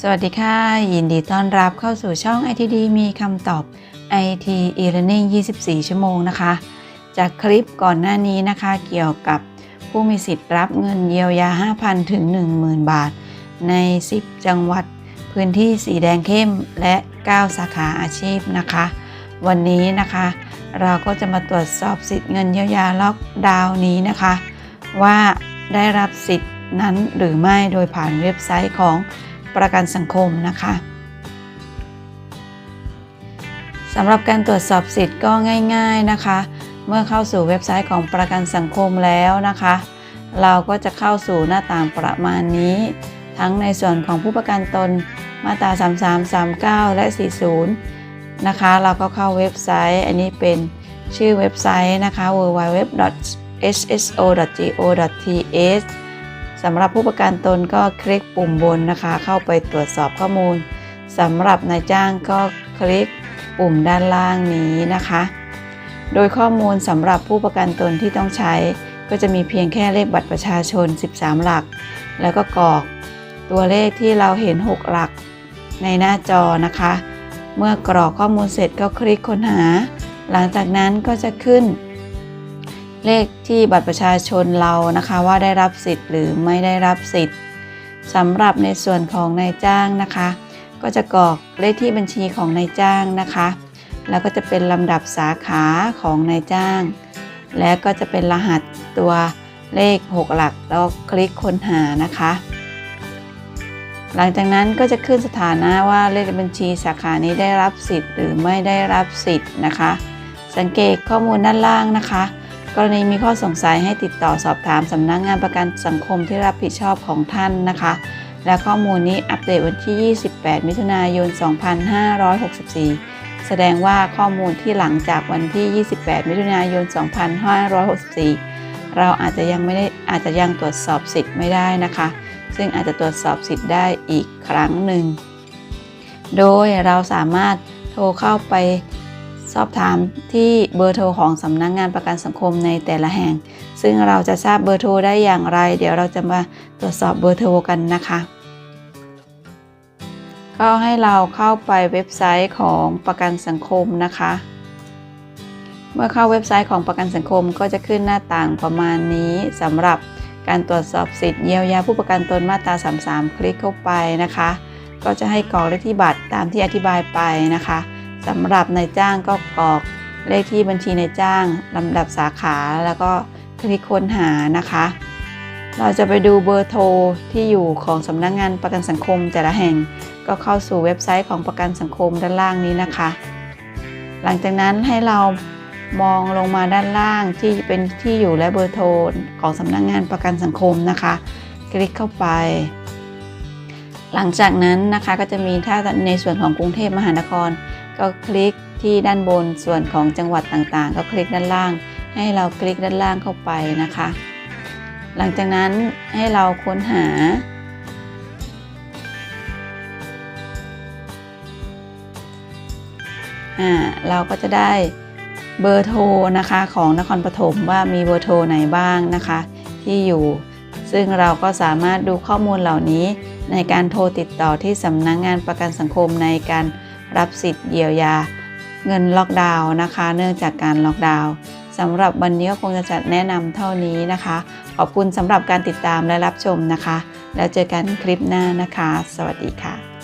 สวัสดีค่ะ ยินดีต้อนรับเข้าสู่ช่อง ITD มีคำตอบ IT e-learning 24 ชั่วโมงนะคะ จากคลิปก่อนหน้านี้นะคะ เกี่ยวกับผู้มีสิทธิ์รับเงินเยียวยา 5,000 ถึง 10,000 บาท ใน 10 จังหวัดพื้นที่สีแดงเข้มและ 9 สาขาอาชีพนะคะ วันนี้นะคะ เราก็จะมาตรวจสอบสิทธิ์เงินเยียวยาล็อกดาวน์นี้นะคะ ว่าได้รับสิทธิ์นั้นหรือไม่โดยผ่านเว็บไซต์ของ ประกันสังคมนะคะสำหรับการตรวจสอบสิทธิ์ก็ง่าย ๆนะคะ เมื่อเข้าสู่เว็บไซต์ของประกันสังคมแล้วนะคะ เราก็จะเข้าสู่หน้าต่างประมาณนี้ ทั้งในส่วนของผู้ประกันตนมาตรา 33 39 และ 40 นะคะ เราก็เข้าเว็บไซต์ อันนี้เป็นชื่อเว็บไซต์นะคะ www.hso.go.th สำหรับผู้ประกันตนก็คลิกปุ่มบนนะคะ เข้าไปตรวจสอบข้อมูลสำหรับนายจ้างก็คลิกปุ่มด้านล่างนี้นะคะ โดยข้อมูลสำหรับผู้ประกันตนที่ต้องใช้ ก็จะมีเพียงแค่เลขบัตรประชาชน 13 หลัก แล้วก็กรอกตัวเลขที่เราเห็น 6 หลักในหน้าจอนะคะ เมื่อกรอกข้อมูลเสร็จก็คลิกค้นหา หลังจากนั้นก็จะขึ้น เลขที่บัตรประชาชนเรานะคะว่าได้รับสิทธิ์หรือไม่ได้รับสิทธิ์สำหรับในส่วนของนายจ้างนะคะ ก็จะกรอกเลขที่บัญชีของนายจ้างนะคะ แล้วก็จะเป็นลำดับสาขาของนายจ้าง และก็จะเป็นรหัสตัวเลข 6 หลักแล้วคลิกค้นหานะคะ หลังจากนั้นก็จะขึ้นสถานะว่าเลขบัญชีสาขานี้ได้รับสิทธิ์ หรือไม่ได้รับสิทธิ์นะคะ สังเกตข้อมูลด้านล่างนะคะ กรณีมีข้อสงสัยให้ติดต่อสอบถามสำนักงงานประกันสังคมที่รับผิดชอบของท่านนะคะ และข้อมูลนี้อัปเดตวันที่ 28 มิถุนายน 2564 แสดงว่าข้อมูลที่หลังจากวันที่ 28 มิถุนายน 2564 เราอาจจะยังไม่ได้อาจจะยังตรวจสอบสิทธิ์ไม่ได้นะคะ ซึ่งอาจจะตรวจสอบสิทธิ์ได้อีกครั้งหนึ่ง โดยเราสามารถโทรเข้าไป สอบถามที่เบอร์โทรของสำนักงงานประกันสังคมในแต่ละแห่ง ซึ่งเราจะทราบเบอร์โทรได้อย่างไร เดี๋ยวเราจะมาตรวจสอบเบอร์โทรกันนะคะ ก็ให้เราเข้าไปเว็บไซต์ของประกันสังคมนะคะ เมื่อเข้าเว็บไซต์ของประกันสังคมก็จะขึ้นหน้าต่างประมาณนี้สำหรับการตรวจสอบสิทธิ์เยียวยาผู้ประกันตนมาตรา 33 คลิกเข้าไปนะคะ ก็จะให้กรอกเลขที่บัตรตามที่อธิบายไปนะคะ สำหรับนายจ้างก็กรอกเลขที่บัญชีนายจ้างลำดับสาขาแล้วก็คลิกค้นหานะคะ เราจะไปดูเบอร์โทรที่อยู่ของสำนักงงานประกันสังคมแต่ละแห่ง ก็เข้าสู่เว็บไซต์ของประกันสังคมด้านล่างนี้นะคะ หลังจากนั้นให้เรามองลงมาด้านล่างที่เป็นที่อยู่และเบอร์โทรของสำนักงงานประกันสังคมนะคะ คลิกเข้าไป หลังจากนั้นนะคะก็จะมีถ้าในส่วนของกรุงเทพมหานคร ก็คลิกที่ด้านบนส่วนของจังหวัดต่างๆ ก็คลิกด้านล่าง ให้เราคลิกด้านล่างเข้าไปนะคะ หลังจากนั้นให้เราค้นหาอ่าเราก็จะได้เบอร์โทรนะคะของนครปฐมว่ามีเบอร์โทรไหนบ้างนะคะ ที่อยู่ ซึ่งเราก็สามารถดูข้อมูลเหล่านี้ในการโทรติดต่อที่สำนักงงานประกันสังคมในการ รับสิทธิ์เยียวยา เงินล็อกดาวน์นะคะ เนื่องจากการล็อกดาวน์สำหรับวันนี้ก็คงจะจัดแนะนำเท่านี้นะคะ ขอบคุณสำหรับการติดตามและรับชมนะคะ แล้วเจอกันคลิปหน้านะคะ สวัสดีค่ะ